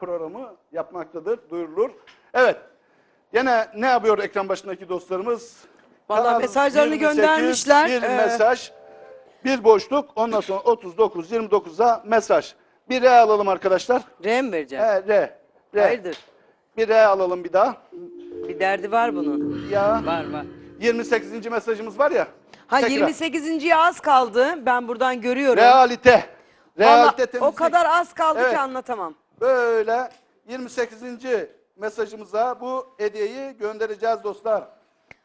programı yapmaktadır, duyurulur. Evet. Gene ne yapıyor ekran başındaki dostlarımız? Vallahi Kanal mesajlarını 28, göndermişler. Bir Ee, mesaj, bir boşluk, ondan sonra 39, 29'a mesaj. Bir R alalım arkadaşlar. R mi vereceğim? E, R. R. Hayırdır? Bir R alalım bir daha. Bir derdi var bunun. Ya. Var var. 28. mesajımız var ya. Ha Tekrar. 28.ye az kaldı. Ben buradan görüyorum. Realite. Vallahi Realite o temizlik. kadar az kaldı Evet. ki anlatamam. Böyle 28. mesajımıza bu hediyeyi göndereceğiz dostlar.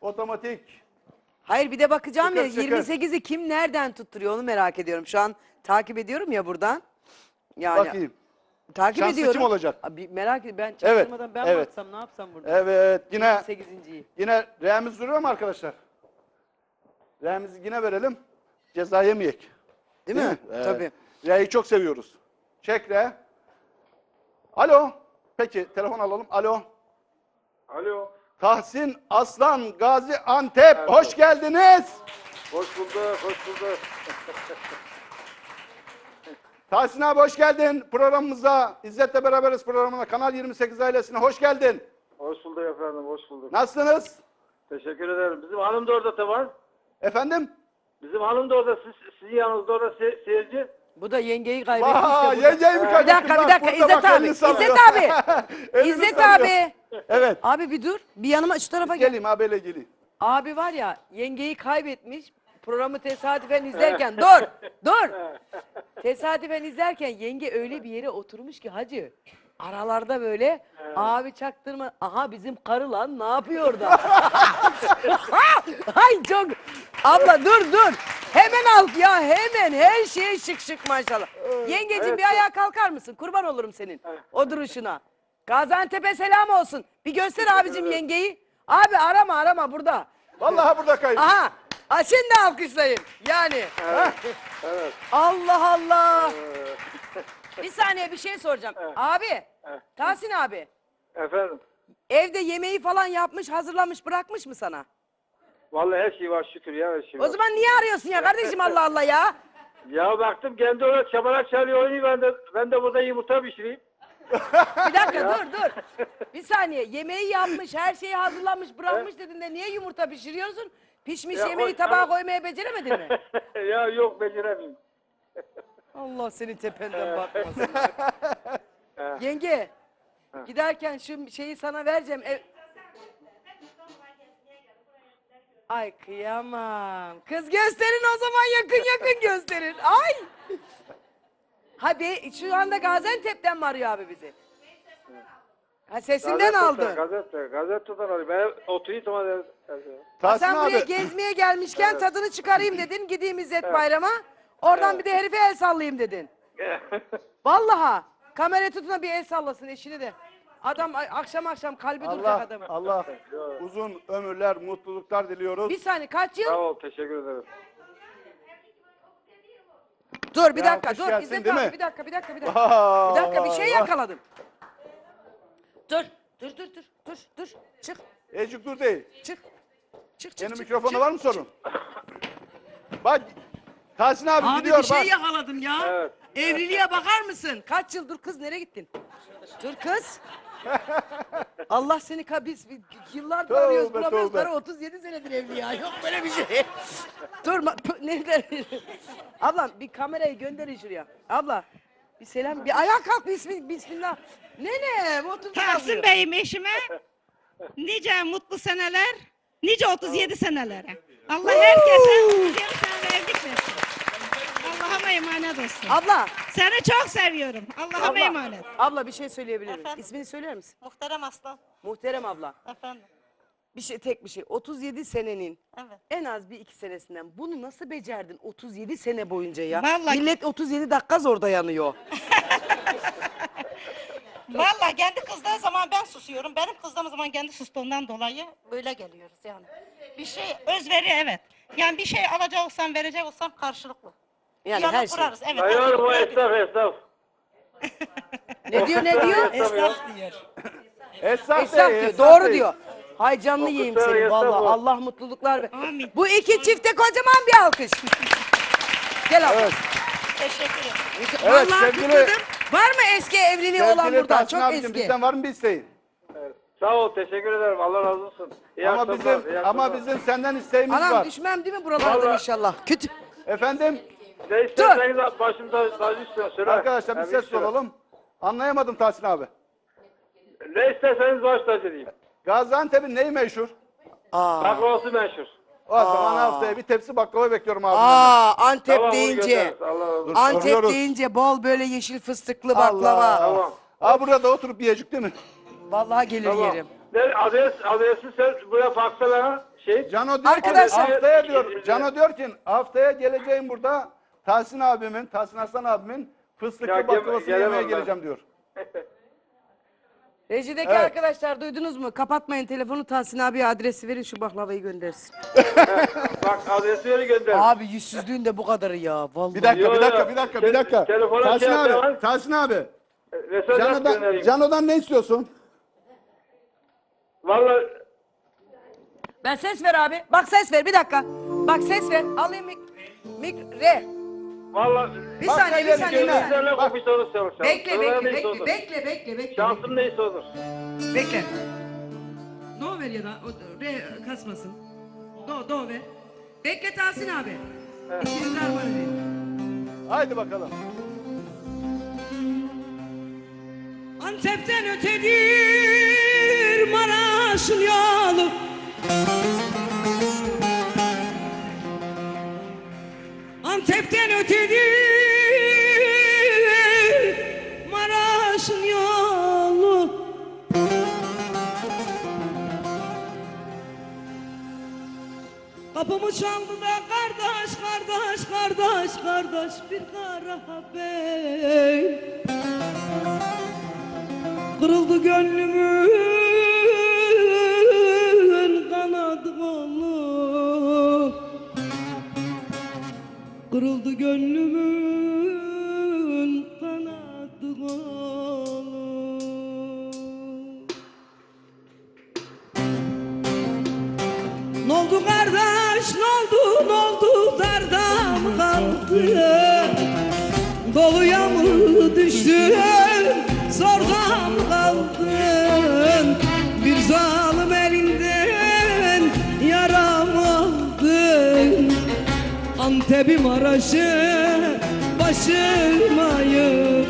Otomatik. Hayır bir de bakacağım ya Şeker, şeker. 28'i kim nereden tutturuyor onu merak ediyorum. Şu an takip ediyorum ya buradan. Yani Bakayım. takip Şanslı ediyorum. kim olacak? Abi, merak ediyorum. Ben Evet, çaktırmadan ben mi evet. atsam ne yapsam burada? Evet yine 28.yi. yine R'miz duruyor mu arkadaşlar? R'mizi yine verelim. Ceza yemeyek. Değil, mi? Evet. Tabii. R'yi çok seviyoruz. Çek R. Alo. Peki telefon alalım. Alo. Alo. Tahsin Aslan Gazi Antep. Evet. Hoş geldiniz. Hoş bulduk, hoş bulduk. Tahsin abi hoş geldin programımıza. İzzet'le beraberiz programına. Kanal 28 ailesine hoş geldin. Hoş bulduk efendim, hoş bulduk. Nasılsınız? Teşekkür ederim. Bizim hanım da orada tamam. Efendim? Bizim hanım da orada, siz, sizin yanınızda orada se- seyirci. Bu da yengeyi kaybetmiş de burada. yengeyi mi Bir kaybettin? dakika bir dakika burada İzzet bak, abi. İzzet abi. Elini İzzet sallıyor. abi. Evet. Abi bir dur. Bir yanıma şu tarafa gel. Geleyim abiyle geleyim. Abi var ya yengeyi kaybetmiş. Programı tesadüfen izlerken dur dur. Tesadüfen izlerken yenge öyle bir yere oturmuş ki hacı. Aralarda böyle abi çaktırma. Aha bizim karı lan ne yapıyor orada? Ay çok. Abla dur dur. Hemen al ya hemen her şeye şık şık maşallah. Yengeciğim evet, bir ayağa kalkar mısın? Kurban olurum senin o duruşuna. Gaziantep'e selam olsun. Bir göster abicim yengeyi. Abi arama arama burada. Vallahi burada kayıp. Aha. Ha, şimdi alkışlayın. Yani. Evet. Allah Allah. bir saniye bir şey soracağım. Abi. Tahsin abi. Efendim. Evde yemeği falan yapmış, hazırlamış, bırakmış mı sana? Vallahi her şey var şükür ya her şey var. O zaman niye arıyorsun ya kardeşim Allah Allah ya? Ya baktım kendi orada çabarak çalıyor oynuyor ben de, ben de burada yumurta pişireyim. Bir dakika dur dur. Bir saniye. Yemeği yapmış, her şeyi hazırlamış, bırakmış dedin de niye yumurta pişiriyorsun? Pişmiş Ya yemeği o- tabağa koymaya beceremedin mi? ya yok beceremeyim. Allah seni tependen bakmasın. Yenge, giderken şu şeyi sana vereceğim. Ev... Ay kıyamam. Kız gösterin o zaman yakın yakın gösterin. Ay. Ha be, şu anda Gaziantep'ten mi arıyor abi bizi? Ha sesinden aldı. Gazete, gazeteden alıyor. Ben oturayım tamam. Ha, Tahsin sen buraya abi. gezmeye gelmişken tadını çıkarayım dedin. Gideyim İzzet Bayram'a. Oradan bir de herife el sallayayım dedin. Vallaha. Kamera tutuna bir el sallasın eşini de. Adam a- akşam akşam kalbi duracak Allah adamın. Allah uzun ömürler, mutluluklar diliyoruz. Bir saniye kaç yıl? Sağ ol, teşekkür ederim. Dur bir Ya dakika alkış dur gelsin, İzzet değil abi mi? bir dakika bir dakika bir dakika. Vay, Bir dakika bir şey vay. yakaladım. Dur dur dur dur dur dur çık Ecik dur değil. çık. Çık çık. Senin çık, mikrofonu çık. var mı sorun? Bak Tahsin abi, Abi gidiyor bir şey bak. yakaladım ya. Evet. Evliliğe bakar mısın? Kaç yıldır kız nereye gittin? Dur kız. Allah seni ka biz biz yıllardır Tövbe, arıyoruz bulamıyoruz. tövbe. Karı 37 senedir evli ya. Yok böyle bir şey. Dur p- nereden? Ablam bir kamerayı gönderin şuraya. Abla bir selam bir ayağa kalk bismillah. bismillah. Nene otur. Tahsin Bey'im eşime nice mutlu seneler, nice 37 senelere. Allah herkese 37 sene evlilik versin. Emanet olsun. Abla. Seni çok seviyorum. Allah'ıma Abla, emanet. abla bir şey söyleyebilir miyim? Efendim? İsmini söyler misin? Muhterem Aslan. Muhterem abla. Efendim. Bir şey tek bir şey. 37 senenin Evet. en az bir iki senesinden bunu nasıl becerdin 37 sene boyunca ya? Vallahi- Millet 37 dakika zorda yanıyor. Vallahi kendi kızdığı zaman ben susuyorum. Benim kızdığım zaman kendi sustuğundan dolayı böyle geliyoruz yani. Bir şey Özveri evet. yani bir şey alacak olsam verecek olsam karşılıklı. Yani Diyalog her şey. kurarız. Evet. Hayır şey. esnaf esnaf. Ne diyor ne diyor? Esnaf diyor. Esnaf, Esnaf değil, diyor. esnaf Doğru değil. diyor. Hay canını O yiyeyim kızlar seni esnaf o. Allah mutluluklar ver. Amin. Bu iki çifte kocaman bir alkış. Gel abla. Evet. Teşekkür ederim. Evet Vallahi sevgili kutladım. Var mı eski evliliği olan Sevgili burada? Tahsin Çok abicim eski. bizden var mı bir isteğin? Sağ ol teşekkür ederim. Allah razı olsun. İyi ama akşamlar, bizim iyi ama akşamlar. bizim senden isteğimiz Anam var. düşmem değil mi buralardan Vallahi- inşallah? Kötü. Efendim Ne isterseniz başımda tacı istiyorum. Söyle. arkadaşlar bir Yani ses söyle. olalım. Anlayamadım Tahsin abi. Ne isterseniz baş tacı diyeyim. Gaziantep'in neyi meşhur? Aa. Baklavası meşhur. O zaman haftaya bir tepsi baklava bekliyorum abi. Aa Antep Tamam, onu deyince. göndeririz. Allah razı olsun. Antep Soruyoruz. deyince bol böyle yeşil fıstıklı baklava. Allah. Tamam. Aa burada oturup yiyecek değil mi? Vallahi gelir Tamam. yerim. Ne, adres, adresi sen buraya faksla bana şey. Cano diyor Arkadaşlar- ki haftaya diyor. Cano diyor ki haftaya geleceğim burada Tahsin abimin, Tahsin Aslan abimin fıstıklı Ya gel- baklavasını gelemem yemeye ben. geleceğim diyor. Rejideki Evet. arkadaşlar duydunuz mu? Kapatmayın telefonu Tahsin abi adresi verin şu baklavayı göndersin. Bak adresi yeri gönder. Abi yüzsüzlüğün de bu kadarı ya. Vallahi. Bir dakika, Yo, bir yo. dakika, bir dakika, bir Te- dakika. telefona Tahsin şey abi, yapma. Tahsin abi. Mesaj yap Cano'dan, göndereyim. Cano'dan ne istiyorsun? Vallahi Ben ses ver abi. Bak ses ver bir dakika. Bak ses ver. Alayım mik... mik re. Vallahi Bir Bak, saniye bir sen saniye. Bir dinle. saniye. Bak. kopmuş onu çalışacağım. Bekle bekle neyse bekle olur. bekle bekle bekle. Şansım neyse olur. Bekle. Do ver ya da o, re kasmasın. Do do ver. Bekle Tahsin abi. İkizler bana. Haydi bakalım. Antep'ten ötedir Maraş'ın yolu. Antep'ten ötedir Maraş'ın yolu. Kapımı çaldı da kardeş, kardeş, kardeş, kardeş bir kara haber. Kırıldı gönlümün Kırıldı gönlümün kanadı kolu Ne oldu kardeş ne oldu ne oldu? Darda mı kaldı. Doluya mı düştün Antep'i Maraş'ı başıma yık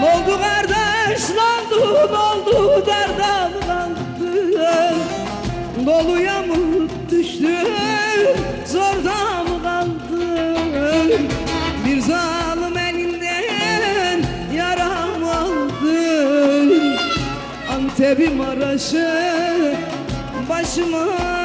Ne oldu kardeş ne oldu mı kaldın Doluya mı düştün zorda mı kaldın? Bir zalim elinden yaram aldın? Antep'i Maraş'ı başıma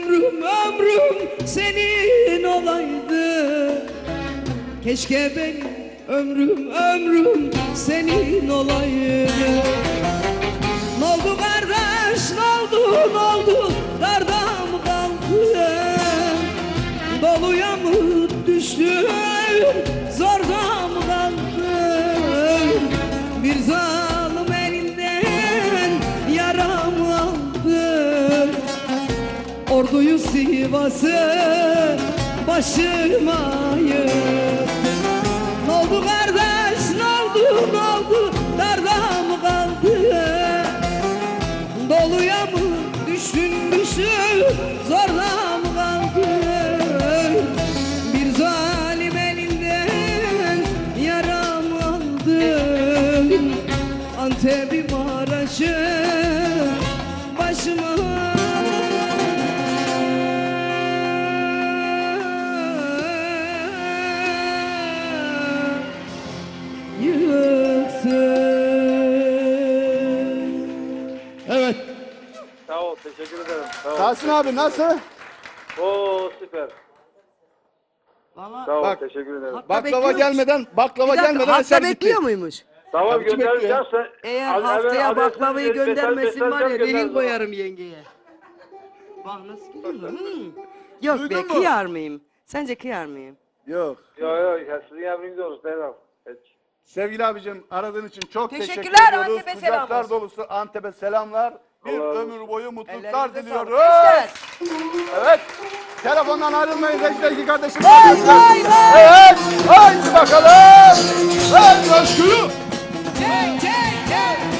ömrüm ömrüm senin olaydı. Keşke benim ömrüm ömrüm senin olaydı. Ne oldu kardeş ne oldu ne oldu? Darda mı kaldın Doluya mı düştün kokuyu Sivas'ı başıma Ne oldu kardeş ne oldu ne oldu? Darda mı kaldı? Doluya mı düştün düşün zorda mı kaldı Bir zalim elinden yaram aldı Antep'i Tahsin abi nasıl? Oo süper. Valla Sağ ol, Bak. teşekkür ederim. Hatta Baklava bekliyormuş. gelmeden baklava Bir dakika, gelmeden hatta eser bitti. bekliyor muymuş? Tamam Tabii ki göndereceğim. bekliyor. Sen, Eğer Ad- haftaya adresini baklavayı mesaj- göndermesin var ya mesajdan rehin koyarım yengeye. Bak nasıl gülüyor. Hmm. Yok Duydun be mu? kıyar mıyım? Sence kıyar mıyım? Yok. Yok yok, ya sizin emriniz olur. Devam. Peki. Sevgili abicim aradığın için çok teşekkür Teşekkürler, ediyoruz. Antep'e selam Kucaklar olsun. dolusu Antep'e selamlar. Bir Allah ömür boyu mutluluklar diliyoruz. Evet. Telefondan ayrılmayın Rejdeki kardeşim. Vay, vay, vay. Evet. Haydi bakalım. Evet coşkuyu. Çek çek çek.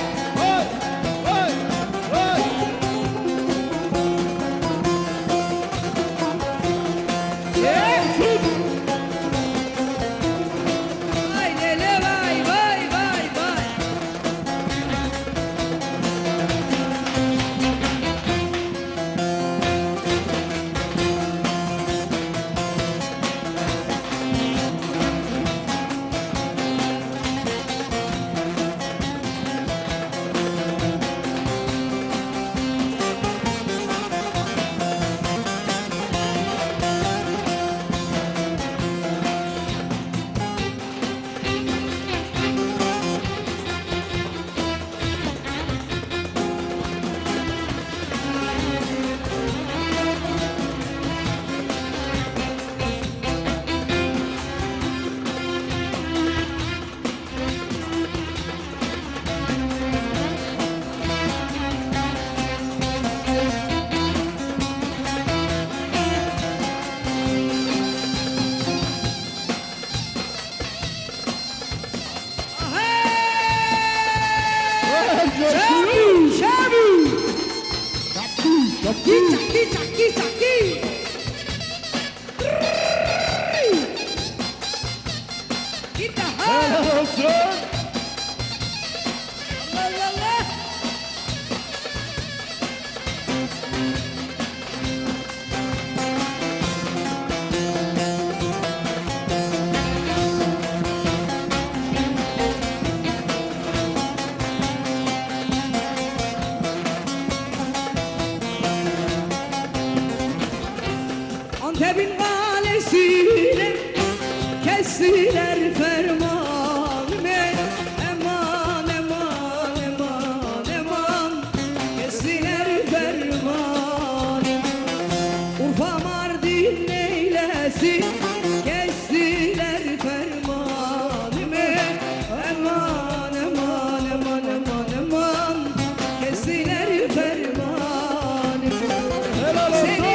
Senhor.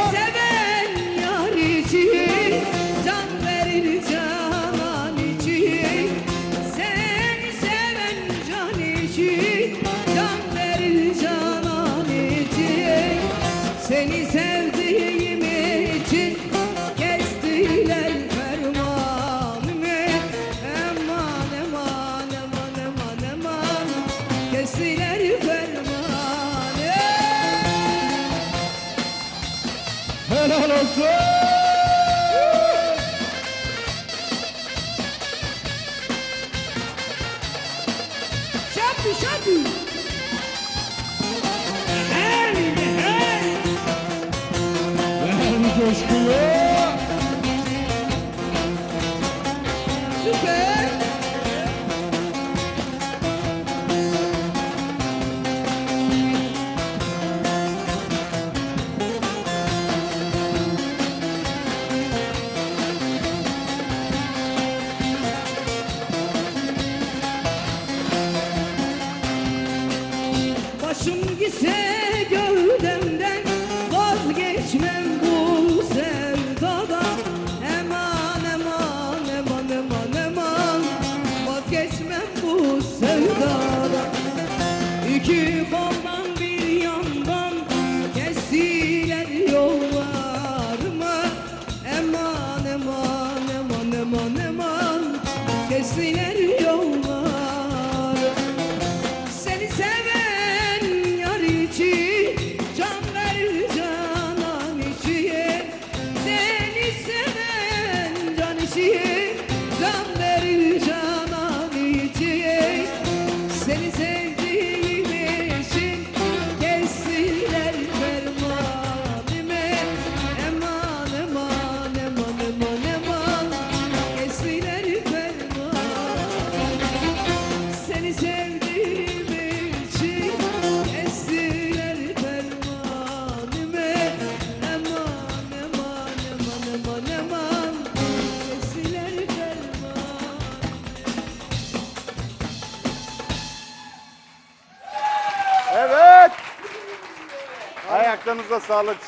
Süper.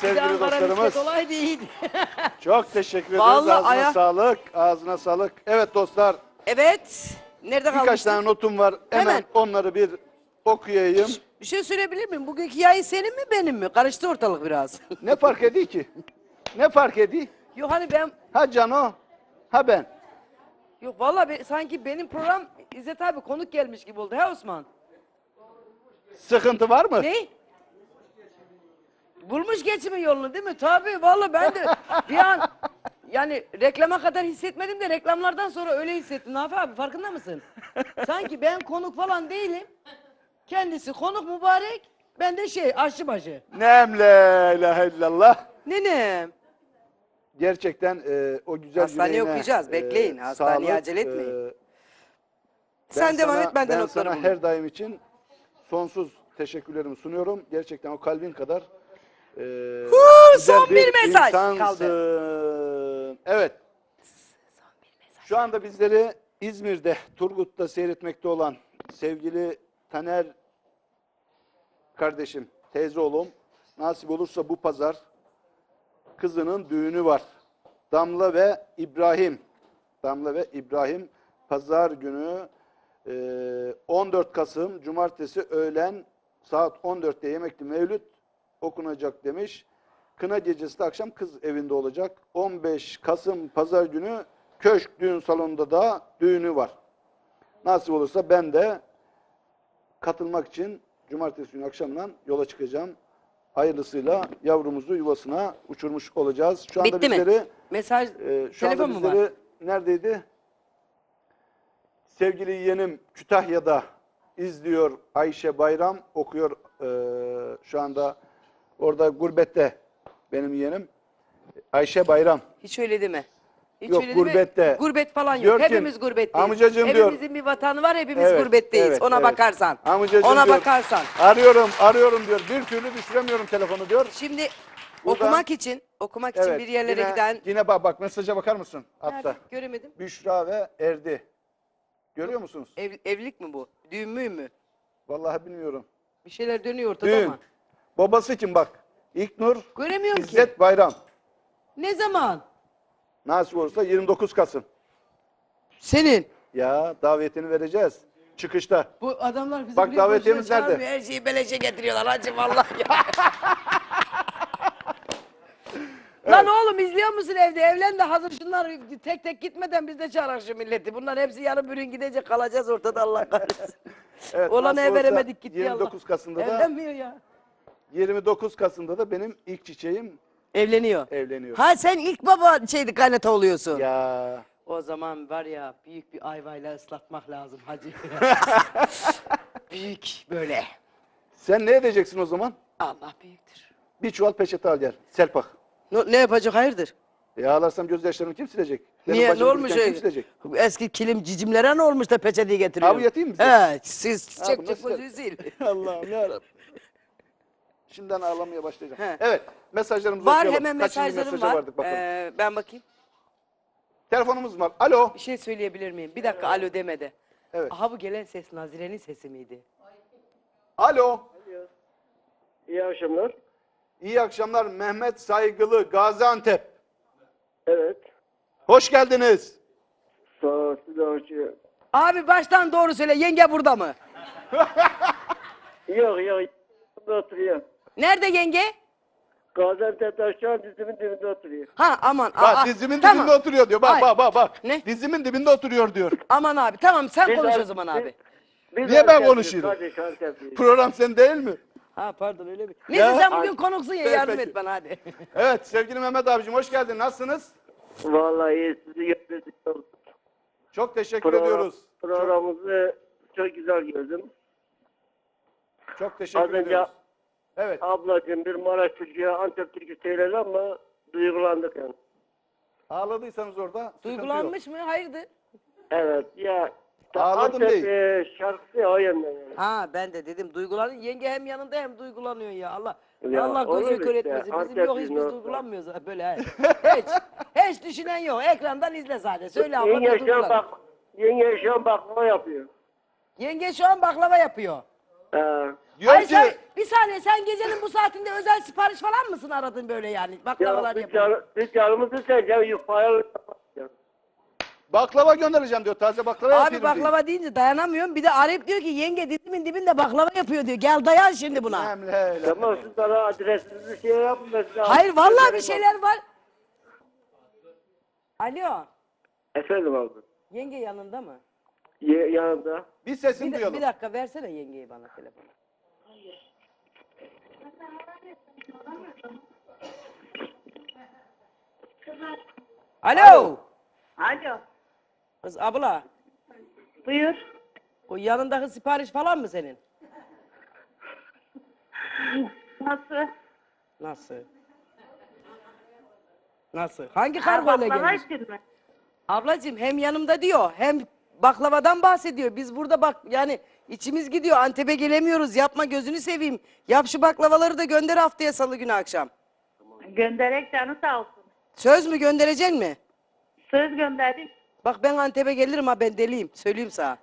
Sevgili dostlarımız. olaydı iyiydi. Çok teşekkür ederiz. Vallahi Ağzına ayak- sağlık. Ağzına sağlık. Evet dostlar evet. Nerede birkaç kalmıştık? tane notum var. Hemen, Hemen. onları bir okuyayım. Bir şey söyleyebilir miyim? Bugünkü yayın senin mi benim mi? Karıştı ortalık biraz. Ne fark ediyor ki? Ne fark ediyor? Yok hani ben Ha Cano, ha ben. Yok valla be- sanki benim program İzzet abi konuk gelmiş gibi oldu. He Osman? Sıkıntı var mı? Ne? Bulmuş geçimi yolunu değil mi? Tabii valla ben de bir an yani reklama kadar hissetmedim de reklamlardan sonra öyle hissettim. Nafi abi farkında mısın? Sanki ben konuk falan değilim. Kendisi konuk mübarek. Ben de şey aşçı başı. Nem la ilahe illallah. Nenem. Gerçekten e, o güzel Hastaneye yüreğine, okuyacağız, bekleyin. Hastaneye acele etmeyin. e, Sen ben devam sana- et ben de ben notları sana her daim için sonsuz teşekkürlerimi sunuyorum. Gerçekten o kalbin kadar e, güzel son bir mesaj insansın. kaldı. Evet. Şu anda bizleri İzmir'de, Turgut'ta seyretmekte olan sevgili Taner kardeşim, teyze oğlum, nasip olursa bu pazar kızının düğünü var. Damla ve İbrahim. Damla ve İbrahim pazar günü e, 14 Kasım Cumartesi öğlen saat 14'te yemekli mevlüt okunacak demiş. Kına gecesi de akşam kız evinde olacak. 15 Kasım pazar günü köşk düğün salonunda da düğünü var. Nasip olursa ben de katılmak için cumartesi günü akşamdan yola çıkacağım. Hayırlısıyla yavrumuzu yuvasına uçurmuş olacağız. Şu anda Bitti mi? bizleri Mesaj, ee, şu telefon anda mu var? neredeydi? Sevgili yeğenim Kütahya'da izliyor Ayşe Bayram okuyor ee, şu anda orada gurbette benim yeğenim Ayşe Bayram. Hiç öyle deme. Hiç Yok, öyle deme. gurbette. Gurbet falan yok. Diyor ki, hepimiz gurbetteyiz. amcacığım diyor. Hepimizin bir vatanı var, hepimiz Evet, gurbetteyiz. evet, Ona evet. bakarsan. Amcacığım Ona diyor, bakarsan. Arıyorum arıyorum diyor bir türlü düşüremiyorum telefonu diyor. Şimdi Buradan- okumak için, okumak için Evet, bir yerlere yine, giden... Yine bak bak mesaja bakar mısın? Hatta Nerede? Göremedim. Büşra ve Erdi. Görüyor musunuz? Ev, evlilik mi bu? Düğün mü mü? Vallahi bilmiyorum. Bir şeyler dönüyor ortada Düğün. ama. Babası kim bak? İlknur Göremiyorum ki. İzzet Bayram. Ne zaman? Nasip olursa 29 Kasım. Senin. Ya davetini vereceğiz. Çıkışta. Bu adamlar bizi Bak buraya davetiyemiz boşuna nerede? çağırmıyor. Her şeyi beleşe getiriyorlar hacı vallahi ya. Lan oğlum izliyor musun evde? Evlen de hazır şunlar tek tek gitmeden biz de çağırak şu milleti. Bunlar hepsi yarın bir gün gidecek kalacağız ortada Allah kahretsin. Evet, nasip olursa veremedik gitti 29 Kasım'da da Evlenmiyor ya. 29 Kasım'da da benim ilk çiçeğim Evleniyor. evleniyor. Ha sen ilk baba şeydi kaynata oluyorsun. Ya O zaman var ya büyük bir ayvayla ıslatmak lazım hacı. büyük böyle. sen ne edeceksin o zaman? Allah büyüktür. Bir çuval peçete al gel. Selpak. Ne, ne yapacak hayırdır? E ağlarsam gözyaşlarımı kim silecek? Benim Niye ne bacım olmuş dururken Kim silecek? Eski kilim cicimlere ne olmuş da peçeteyi getiriyor? Abi yatayım mı? Evet siz Ha, çek bu çek nasıl- sil. Allah'ım yarabbim. Şimdiden ağlamaya başlayacağım. He. Evet mesajlarımızı Var okuyalım. hemen Kaçıncı mesajlarım mesaja var. vardık bakalım. Ee, ben bakayım. Telefonumuz var. Alo. Bir şey söyleyebilir miyim? Bir dakika alo demede. Evet. Aha bu gelen ses Nazire'nin sesi miydi? Alo. İyi akşamlar. İyi akşamlar Mehmet Saygılı Gaziantep. Evet. Hoş geldiniz. Sağ ol. Size hoş Abi baştan doğru söyle yenge burada mı? Yok yok. Burada oturuyor. Nerede yenge? Gaziantep'te şu an dizimin dibinde oturuyor. Ha aman. Bak aa, dizimin tamam. dibinde oturuyor diyor. Bak Ay. bak bak bak. Ne? Dizimin dibinde oturuyor diyor. Aman abi tamam sen Biz konuş o zaman abi. Biz Niye ben konuşuyorum? Kardeş Antepliyiz. Program sen değil mi? Ha pardon öyle mi? Neyse Ya. sen bugün konuksun ya Peki, yardım peki. et bana hadi. Evet sevgili Mehmet abicim hoş geldin. Nasılsınız? Vallahi iyi. Sizi gördük. Çok teşekkür Program, ediyoruz. programımızı çok güzel gördüm. Çok teşekkür önce ediyoruz. Evet. ablacığım bir Maraş Türk'ü, Antep Türk'ü söyledi ama duygulandık yani. Ağladıysanız orada sıkıntı yok. Duygulanmış mı? Hayırdır? Evet ya. Ağladım Antep değil. e, şarkısı ya o yönden yani. Ha ben de dedim duygulan. Yenge hem yanında hem duygulanıyor ya. Allah Ya, Allah olur gözü kör işte. etmesin. Bizim Antep yok hiç biz duygulanmıyoruz böyle he. hiç. Hiç düşünen yok. Ekrandan izle sadece. Söyle abla Yenge şu an duygulan. bak, yenge şu an baklava yapıyor. Yenge şu an baklava yapıyor. Ee, Diyor ki sen, bir saniye sen gecenin bu saatinde özel sipariş falan mısın aradın böyle yani? Baklavalar ya yapıyor. dükkan, dükkanımızı sen yukarı baklava göndereceğim diyor. Taze baklava Abi yapıyorum diyor. baklava deyince dayanamıyorum. Bir de Arif diyor ki yenge dizimin dibinde baklava yapıyor diyor. Gel dayan şimdi buna. Hem Tamam siz bana adresinizi şey yapın. size Hayır adres vallahi bir vereyim şeyler var. Alo. abi. Efendim abi. Yenge yanında mı? Ye, yanında. Bir sesini Bir, de- duyalım. bir dakika versene yengeyi bana telefonu. Alo. Alo. Kız abla. Buyur. O yanındaki sipariş falan mı senin? Nasıl? Nasıl? Nasıl? Hangi kargoyla gelmiş? için mi? Ablacığım hem yanımda diyor hem baklavadan bahsediyor. Biz burada bak yani içimiz gidiyor. Antep'e gelemiyoruz. Yapma gözünü seveyim. Yap şu baklavaları da gönder haftaya salı günü akşam. Gönderek canı sağ olsun. Söz mü göndereceksin mi? Söz gönderdim. Bak ben Antep'e gelirim ha ben deliyim. Söyleyeyim sana.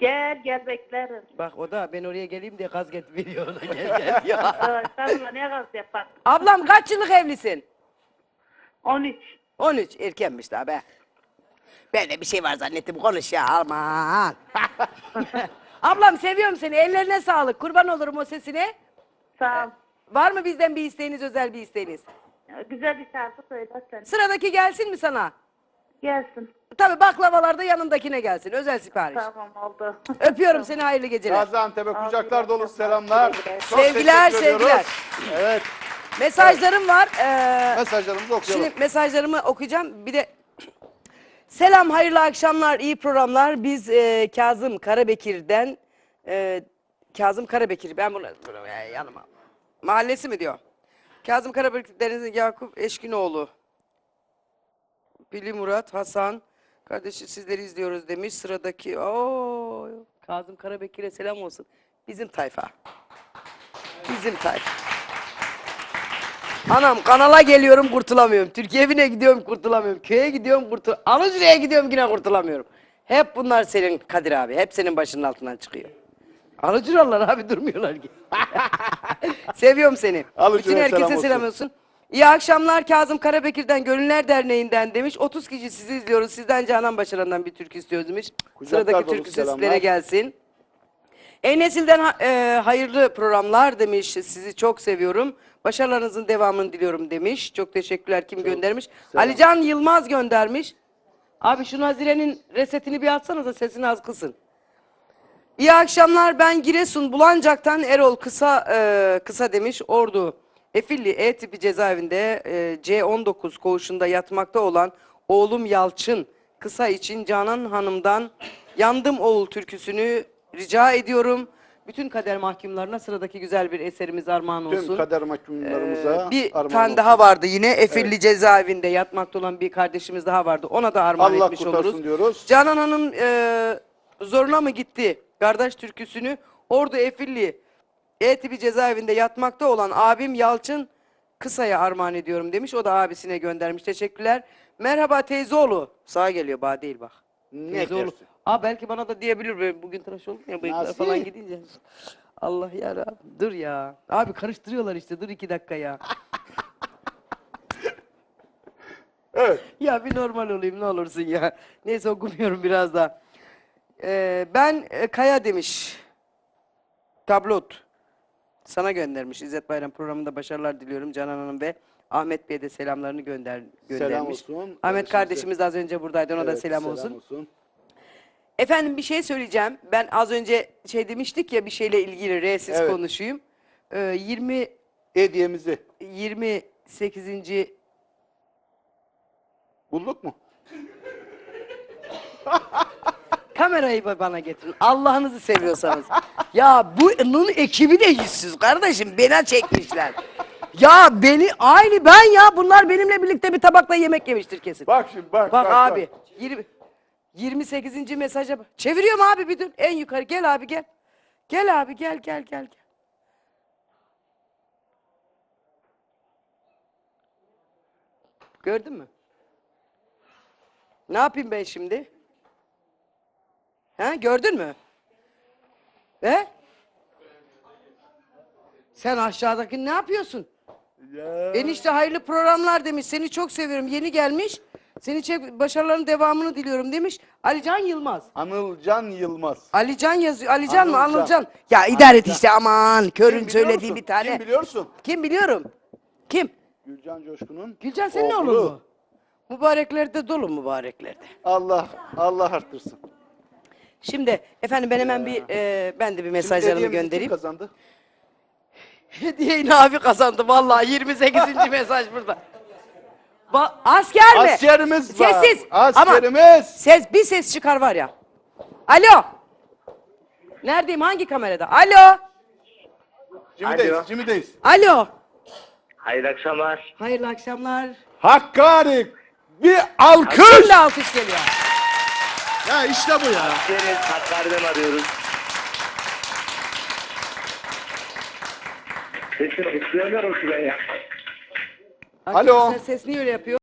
Gel gel beklerim. Bak o da ben oraya geleyim diye gaz get veriyor. ona. gel gel Sarıla ne gaz yapar? Ablam kaç yıllık evlisin? 13. 13 erkenmiş daha be. Ben de bir şey var zannettim konuş ya aman. Ablam seviyorum seni ellerine sağlık kurban olurum o sesine. Sağ ol. Var mı bizden bir isteğiniz özel bir isteğiniz? Güzel bir şarkı söylersen. Sıradaki gelsin mi sana? Gelsin. Tabii baklavalar da yanındakine gelsin özel sipariş. Tamam oldu. Öpüyorum seni hayırlı geceler. Gaziantep'e kucaklar dolu selamlar. Çok Sevgiler, teşekkür ediyoruz. sevgiler. Evet. Mesajlarım var. Ee, Mesajlarımızı okuyalım. Şimdi mesajlarımı okuyacağım. Bir de selam, hayırlı akşamlar, iyi programlar. Biz e, Kazım Karabekir'den e, Kazım Karabekir. Ben bunu bunu ya- yanıma. Mahallesi mi diyor? Kazım Karabekir Deniz'in Yakup Eşkinoğlu. Bili Murat, Hasan. Kardeşi sizleri izliyoruz demiş. Sıradaki o Kazım Karabekir'e selam olsun. Bizim tayfa. Bizim tayfa. Anam kanala geliyorum kurtulamıyorum. Türkiye evine gidiyorum kurtulamıyorum. Köye gidiyorum kurtul. Alıcıya gidiyorum yine kurtulamıyorum. Hep bunlar senin Kadir abi. Hep senin başının altından çıkıyor. Alıcılarlar abi durmuyorlar ki. Seviyorum seni. Alıcıya Bütün herkese selam selam olsun. İyi akşamlar Kazım Karabekir'den Gönüller Derneği'nden demiş. 30 kişi sizi izliyoruz. Sizden Canan Başaran'dan bir türkü istiyoruz demiş. Kucaklar Sıradaki türkü sizlere gelsin. Ey nesilden ha- e, hayırlı programlar demiş. Sizi çok seviyorum. Başarılarınızın devamını diliyorum demiş. Çok teşekkürler. Kim göndermiş? Alican Yılmaz göndermiş. Abi şu Nazire'nin resetini bir atsanıza sesini az kısın. İyi akşamlar. Ben Giresun Bulancak'tan Erol kısa e, kısa demiş. Ordu Efilli E tipi cezaevinde e, C19 koğuşunda yatmakta olan oğlum Yalçın kısa için Canan Hanım'dan Yandım Oğul türküsünü rica ediyorum. Bütün kader mahkumlarına sıradaki güzel bir eserimiz armağan olsun. Tüm kader mahkumlarımıza Ee, bir armağan tane olsun. daha vardı yine Efilli cezaevinde yatmakta olan bir kardeşimiz daha vardı. Ona da armağan Allah etmiş kurtarsın oluruz. diyoruz. Canan Hanım e, zoruna mı gitti? Kardeş türküsünü Ordu Efilli E tipi cezaevinde yatmakta olan abim Yalçın Kısa'ya armağan ediyorum demiş. O da abisine göndermiş. Teşekkürler. Merhaba teyzeoğlu. Sağa geliyor bağ değil bak. Ne Teyzeoğlu. dersin? Aa belki bana da diyebilir. Ben bugün tıraş oldum ya bıyıklar Nasıl? falan gidince. Allah ya Dur ya. Abi karıştırıyorlar işte. Dur iki dakika ya. Evet. Ya bir normal olayım ne olursun ya. Neyse okumuyorum biraz daha. Ee, ben e, Kaya demiş. Tablot. Sana göndermiş. İzzet Bayram programında başarılar diliyorum Canan Hanım ve Ahmet Bey'e de selamlarını gönder göndermiş. olsun. Ahmet Kardeşimize. kardeşimiz de az önce buradaydı. Ona da Evet, selam, olsun. Efendim bir şey söyleyeceğim. Ben az önce şey demiştik ya bir şeyle ilgili R'siz Evet. konuşayım. Ee, 20 Hediyemizi 28. bulduk mu? Kamerayı ba- bana getirin. Allah'ınızı seviyorsanız. ya bunun ekibi de yüzsüz kardeşim. Beni çekmişler. Ya beni aynı ben ya bunlar benimle birlikte bir tabakta yemek yemiştir kesin. Bak şimdi bak. Bak abi. 20 28. mesaja bak. Çeviriyorum abi bir dur. En yukarı gel abi gel. Gel abi gel gel gel gel. Gördün mü? Ne yapayım ben şimdi? He gördün mü? He? Sen aşağıdaki ne yapıyorsun? Ya. Enişte hayırlı programlar demiş. Seni çok seviyorum. Yeni gelmiş. Seni çok başarıların devamını diliyorum demiş. Alican Yılmaz. Anılcan Yılmaz. Alican yazıyor. Alican mı? Anılcan. Anılcan. Ya idare et Anılcan. işte aman. Körün Kim söylediği bir tane. Kim biliyorsun? Kim biliyorum? Kim? Gülcan Coşkun'un Gülcan senin oğlu. oğlun mu? Mübareklerde dolu mübareklerde. Allah Allah arttırsın. Şimdi efendim ben hemen bir e, ben de bir Şimdi mesajlarımı hediyemizi kim göndereyim. kazandı? Hediyeyi Nafi kazandı vallahi 28. mesaj burada. Ba- asker mi? Askerimiz var. Sessiz. Askerimiz. Ama ses bir ses çıkar var ya. Alo. Neredeyim? Hangi kamerada? Alo. Cimi'deyiz, Alo. Cimi'deyiz. Alo. Hayırlı akşamlar. Hayırlı akşamlar. Hakkari bir alkış. Şimdi alkış geliyor. Ya işte bu ya. Deniz Hakkari'den arıyoruz. Sesini ki ben ya. Alo. Ses niye öyle yapıyor?